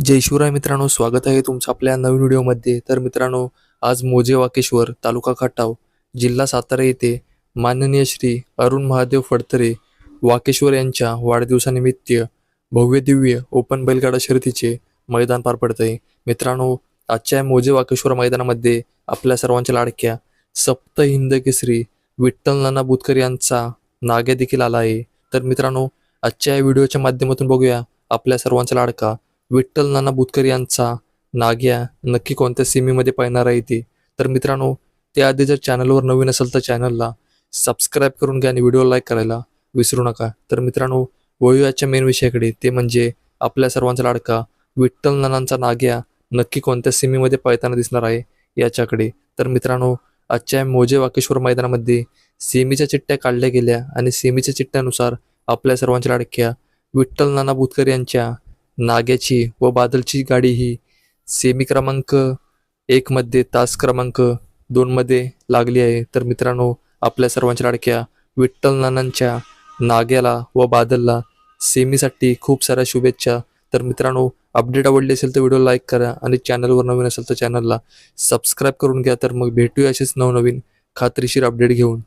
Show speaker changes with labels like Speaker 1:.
Speaker 1: जय शिवराय मित्रांनो स्वागत आहे तुमचं आपल्या नवीन व्हिडिओमध्ये. तर मित्रांनो आज मोजे वाकेश्वर तालुका खटाव जिल्हा सातारा येथे माननीय श्री अरुण महादेव फडतरे वाकेश्वर यांच्या वाढदिवसानिमित्त भव्य दिव्य ओपन बैलगाडा शर्यतीचे मैदान पार पडत आहे मित्रांनो आजच्या मोजे वाकेश्वर मैदानामध्ये आपल्या सर्वांच्या लाडक्या सप्त हिंद केसरी विठ्ठल नाना बुतकर यांचा नाग्या देखील आला आहे. तर मित्रांनो आजच्या या व्हिडिओच्या माध्यमातून बघूया आपल्या सर्वांचा लाडका विठ्ठल नाना बुतकर यांचा नाग्या नक्की कोणत्या सीमेमध्ये पाहणार आहे ते? तर मित्रांनो त्याआधी जर चॅनलवर नवीन असेल तर चॅनलला सबस्क्राईब करून घ्या आणि व्हिडिओ लाईक करायला विसरू नका. तर मित्रांनो वळूयाच्या मेन विषयाकडे. ते म्हणजे आपल्या सर्वांचा लाडका विठ्ठल नानांचा नाग्या नक्की कोणत्या सीमेमध्ये पळताना दिसणार आहे याच्याकडे. तर मित्रांनो आजच्या मोजे वाकेश्वर मैदानामध्ये सेमीच्या चिठ्ठ्या काढल्या गेल्या आणि सेमीच्या चिठ्ठ्यानुसार आपल्या सर्वांच्या लाडक्या विठ्ठल नाना बुतकर यांच्या नाग्याची व बादलची गाडी ही सेमी क्रमांक एकमध्ये तास क्रमांक दोनमध्ये लागली आहे. तर मित्रांनो आपल्या सर्वांच्या लाडक्या विठ्ठल नानांच्या नाग्याला व बादलला सेमीसाठी खूप साऱ्या शुभेच्छा. तर मित्रांनो अपडेट आवडली असेल तर व्हिडिओ लाईक करा आणि चॅनलवर नवीन असेल तर चॅनलला सबस्क्राईब करून घ्या. तर मग भेटूया असेच नवनवीन खात्रीशीर अपडेट घेऊन.